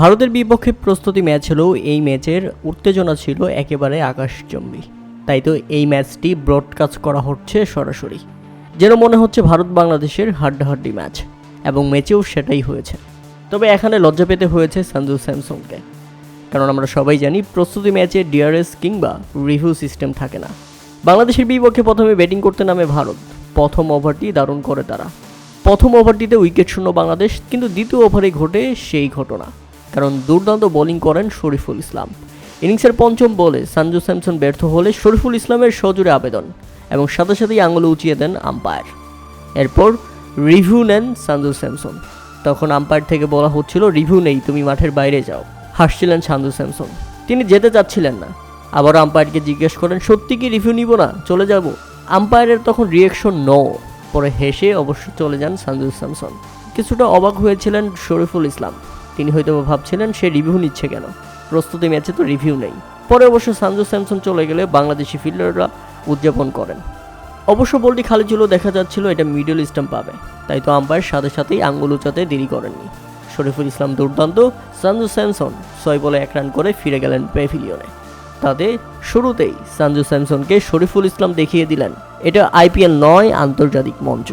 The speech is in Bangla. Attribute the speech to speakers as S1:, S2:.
S1: ভারতের বিপক্ষে প্রস্তুতি ম্যাচ হলেও এই ম্যাচের উত্তেজনা ছিল একেবারে আকাশচম্বী। তাই তো এই ম্যাচটি ব্রডকাস্ট করা হচ্ছে সরাসরি। যেন মনে হচ্ছে ভারত বাংলাদেশের হাড্ডাহাড্ডি ম্যাচ, এবং ম্যাচেও সেটাই হয়েছে। তবে এখানে লজ্জা পেতে হয়েছে সঞ্জু স্যামসংকে। কারণ আমরা সবাই জানি প্রস্তুতি ম্যাচে ডিআরএস কিংবা রিভিউ সিস্টেম থাকে না। বাংলাদেশের বিপক্ষে প্রথমে ব্যাটিং করতে নামে ভারত। প্রথম ওভারটি দারুণ করে তারা। প্রথম ওভারটিতে উইকেট শূন্য বাংলাদেশ, কিন্তু দ্বিতীয় ওভারে ঘটে সেই ঘটনা। কারণ দুর্দান্ত বোলিং করেন শরীফুল ইসলাম। ইনিংসের পঞ্চম বলে সঞ্জু স্যামসন ব্যর্থ হলে শরীফুল ইসলামের সজোরে আবেদন এবং সাথে সাথেই আঙুলে উঁচিয়ে দেন আম্পায়ার। এরপর রিভিউ নেন সঞ্জু স্যামসন। তখন আম্পায়ার থেকে বলা হচ্ছিল, রিভিউ নেই, তুমি মাঠের বাইরে যাও। হাসছিলেন সান্দু স্যামসন। তিনি যেতে চাচ্ছিলেন না। আবার আম্পায়ারকে জিজ্ঞেস করেন, সত্যি কি রিভিউ নিব না? চলে যাব? আম্পায়ারের তখন রিয়েকশন নো পরে হেসে অবশ্য চলে যান সান্দু স্যামসন। কিছুটা অবাক হয়েছিলেন শরীফুল ইসলাম। তিনি হয়তো ভাবছিলেন সে রিভিউ নিচ্ছে কেন? প্রস্তুতি ম্যাচে তো রিভিউ নেই। পরে অবশ্য সানজু স্যামসন চলে গেলে বাংলাদেশি ফিল্ডাররা উদযাপন করেন। অবশ্য বলটি খালি ছিল দেখা যাচ্ছিল, এটা মিডল স্টাম্প পাবে। তাই তো আম্পায়ার সাথে সাথেই আঙ্গুল উঁচাতে দেরি করেননি। শরীফুল ইসলাম দুর্দান্ত সঞ্জু স্যামসন ছয় বলে এক রান করে ফিরে গেলেন প্যাভিলিয়নে তাতে শুরুতেই সঞ্জু স্যামসনকে শরীফুল ইসলাম দেখিয়ে দিলেন, এটা আইপিএল নয় আন্তর্জাতিক মঞ্চ।